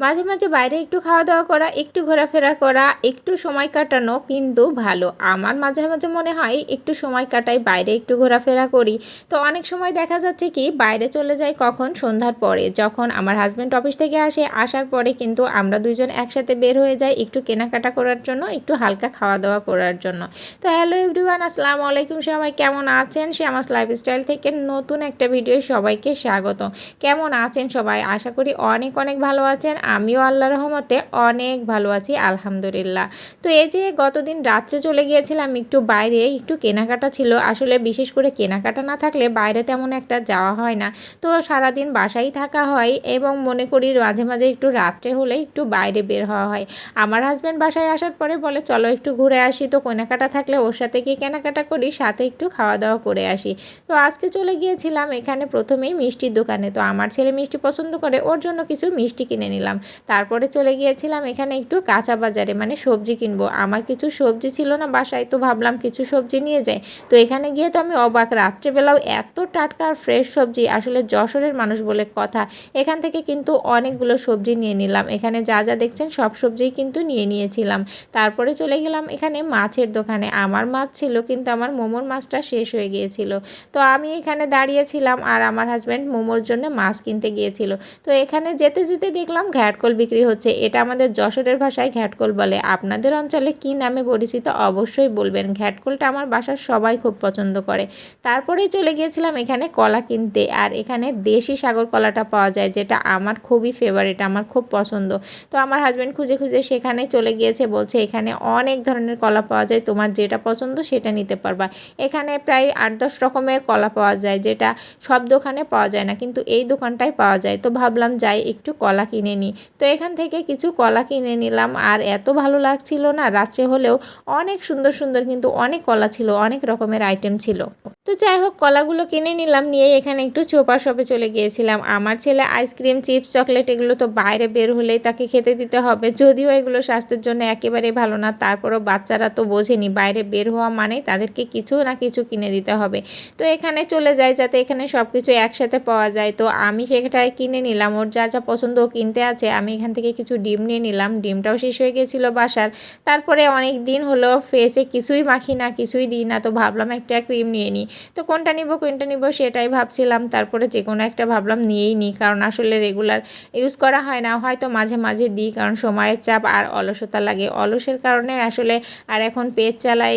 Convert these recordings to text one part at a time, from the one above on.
মাঝে মাঝে বাইরে একটু খাওয়া দাওয়া করা, একটু ঘোরাফেরা করা, একটু সময় কাটানো কিন্তু ভালো। আমার মাঝে মাঝে মনে হয় একটু সময় কাটাই, বাইরে একটু ঘোরাফেরা করি। তো অনেক সময় দেখা যাচ্ছে কি, বাইরে চলে যাই কখন? সন্ধ্যার পরে। যখন আমার হাজব্যান্ড অফিস থেকে আসে, আসার পরে কিন্তু আমরা দুজন একসাথে বের হয়ে যাই একটু কেনাকাটা করার জন্য, একটু হালকা খাওয়া দাওয়া করার জন্য। তো হ্যালো এভরিওয়ান আসসালামু আলাইকুম সবাই। কেমন আছেন? শ্যামাস লাইফস্টাইল থেকে নতুন একটা ভিডিও সবাইকে স্বাগত কেমন আছেন সবাই? আশা করি অনেক অনেক ভালো আছেন। আমিও আল্লাহ রহমতে অনেক ভালো আছি, আলহামদুলিল্লাহ। তো এই যে গতদিন রাত্রে চলে গিয়েছিলাম একটু বাইরে, একটু কেনাকাটা ছিল। আসলে বিশেষ করে কেনাকাটা না থাকলে বাইরে তেমন একটা যাওয়া হয় না। তো সারাদিন বাসায় থাকা হয় এবং মনে করি মাঝে মাঝে একটু রাত্রে হলে একটু বাইরে বের হওয়া হয়। আমার হাজব্যান্ড বাসায় আসার পরে বলে, চলো একটু ঘুরে আসি। তো কেনাকাটা থাকলে ওর সাথে কি কেনাকাটা করি, সাথে একটু খাওয়া দাওয়া করে আসি। তো আজকে চলে গিয়েছিলাম এখানে প্রথমেই মিষ্টির দোকানে। তো আমার ছেলে মিষ্টি পছন্দ করে, ওর জন্য কিছু মিষ্টি কিনে নিলাম। তারপরে চলে গিয়েছিলাম এখানে একটু কাঁচা বাজারে মানে সবজি কিনবো। আমার কিছু সবজি ছিল না বাসায়, তো ভাবলাম কিছু সবজি নিয়ে যাই। তো এখানে গিয়ে তো আমি অবাক, রাত্রেবেলাও এত টাটকা আর ফ্রেশ সবজি, আসলে যশোরের মানুষ বলে কথা। এখান থেকে কিন্তু অনেকগুলো সবজি নিয়ে নিলাম। এখানে যা যা দেখছেন সব সবজিই কিন্তু নিয়ে নিয়েছিলাম। তারপরে চলে গেলাম এখানে মাছের দোকানে। আমার মাছ ছিল, কিন্তু আমার মোমোর মাছটা শেষ হয়ে গিয়েছিল। তো আমি এখানে দাঁড়িয়েছিলাম আর আমার হাজব্যান্ড মোমোর জন্য মাছ কিনতে গিয়েছিল। তো এখানে যেতে যেতে দেখলাম ঘ্যাটকল বিক্রি হচ্ছে। এটা আমাদের যশোরের ভাষায় ঘ্যাটকল বলে। আপনাদের অঞ্চলে কি নামে পরিচিত অবশ্যই বলবেন। ঘ্যাটকোলটা আমার বাসার সবাই খুব পছন্দ করে। তারপরেই চলে গিয়েছিলাম এখানে কলা কিনতে। আর এখানে দেশি সাগর কলাটা পাওয়া যায়, যেটা আমার খুবই ফেভারিট আমার খুব পছন্দ। তো আমার হাজব্যান্ড খুঁজে খুঁজে সেখানে চলে গিয়েছে, বলছে এখানে অনেক ধরনের কলা পাওয়া যায়, তোমার যেটা পছন্দ সেটা নিতে পারবা। এখানে প্রায় আট দশ রকমের কলা পাওয়া যায়, যেটা সব দোকানে পাওয়া যায় না, কিন্তু এই দোকানটাই পাওয়া যায়। তো ভাবলাম যাই, একটু কলা কিনে নিই। তো এখান থেকে কিছু কলা কিনে নিলাম। আর এত ভালো লাগছিল না, রাত্রে হলেও অনেক সুন্দর সুন্দর কিন্তু অনেক কলা ছিল, অনেক রকমের আইটেম ছিল। তো যাই হোক, কলাগুলো কিনে নিলাম নিয়ে এখানে একটু চোপা শপে চলে গিয়েছিলাম। আমার ছেলে আইসক্রিম, চিপস, চকলেট এগুলো তো বাইরে বের হলেই তাকে খেতে দিতে হবে। যদিও এগুলো স্বাস্থ্যের জন্য একেবারেই ভালো না, তারপরও বাচ্চারা তো বোঝেনি, বাইরে বের হওয়া মানে তাদেরকে কিছু না কিছু কিনে দিতে হবে। তো এখানে চলে যায় যাতে এখানে সব কিছু একসাথে পাওয়া যায়। তো আমি সেটাই কিনে নিলাম, ওর যা যা পছন্দ কিনতে আছে, আমি এখান থেকে কিছু ডিম নিয়ে নিলাম। ডিমটাও শেষ হয়ে গেছিল বাসার। তারপরে অনেক দিন হলো ফেসে কিছুই মাখি না, কিছুই দিই না, তো ভাবলাম একটা ক্রিম নিয়ে নিই। তো কোনটা নিব কোনটা নিব সেটাই ভাবছিলাম। তারপরে যে কোনো একটা ভাবলাম নিয়েই নিই, কারণ আসলে রেগুলার ইউজ করা হয় না। হয়তো মাঝে মাঝে দিই, কারণ সময়ের চাপ আর অলসতা লাগে। অলসের কারণে আসলে আর এখন পেজ চালাই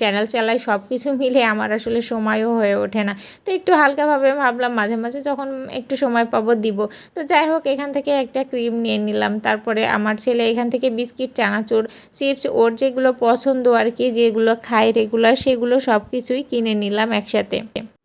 চ্যানেল চালাই সব কিছু মিলে আমার আসলে সময়ও হয়ে ওঠে না। তো একটু হালকাভাবে ভাবলাম, মাঝে মাঝে যখন একটু সময় পাবো দিব। তো যাই হোক, এখান থেকে একটা ক্রিম নিয়ে নিলাম। তারপরে আমার ছেলে এখান থেকে বিস্কিট, চানাচুর চিপস ওর যেগুলো পছন্দ আর কি, যেগুলো খায় রেগুলার সেগুলো সব কিছুই কিনে নিলাম। একসাথে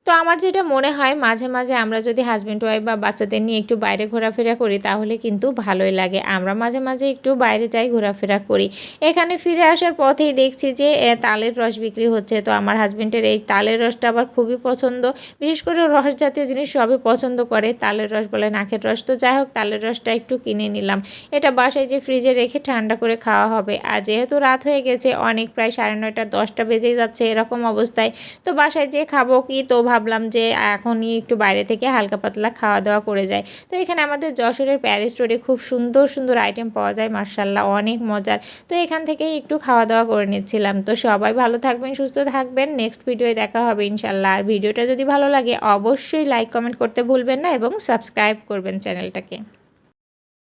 তো আমার যেটা মনে হয়, মাঝে মাঝে আমরা যদি হাজব্যান্ড ওয়াইফ বা বাচ্চাদের নিয়ে একটু বাইরে ঘোরাফেরা করি, তাহলে কিন্তু ভালোই লাগে। আমরা মাঝে মাঝে একটু বাইরে যাই, ঘোরাফেরা করি। এখানে ফিরে আসার পথেই দেখছি যে তালের রস বিক্রি হচ্ছে। তো আমার হাজব্যান্ডের এই তালের রসটা আবার খুবই পছন্দ। বিশেষ করে রস জাতীয় জিনিস সবই পছন্দ করে। তালের রস বলে নাকের রস। তো যাই হোক, তালের রসটা একটু কিনে নিলাম। এটা বাসায় যে ফ্রিজে রেখে ঠান্ডা করে খাওয়া হবে। আর যেহেতু রাত হয়ে গেছে, অনেক প্রায় সাড়ে নয়টা, দশটা বেজে যাচ্ছে এরকম অবস্থায়। তো বাসায় যে খাব কি, তো ভাবলাম যে এখনই একটু বাইরে থেকে হালকা পাতলা খাওয়া দাওয়া করে যায় তো এখানে আমাদের যশোরের প্যারিস স্টোরে খুব সুন্দর সুন্দর আইটেম পাওয়া যায় মার্শাল্লাহ অনেক মজার। তো এখান থেকেই একটু খাওয়া দাওয়া করে নিচ্ছিলাম। তো সবাই ভালো থাকবেন, সুস্থ থাকবেন। নেক্সট ভিডিওয়ে দেখা হবে ইনশাল্লাহ আর ভিডিওটা যদি ভালো লাগে, অবশ্যই লাইক কমেন্ট করতে ভুলবেন না এবং সাবস্ক্রাইব করবেন চ্যানেলটাকে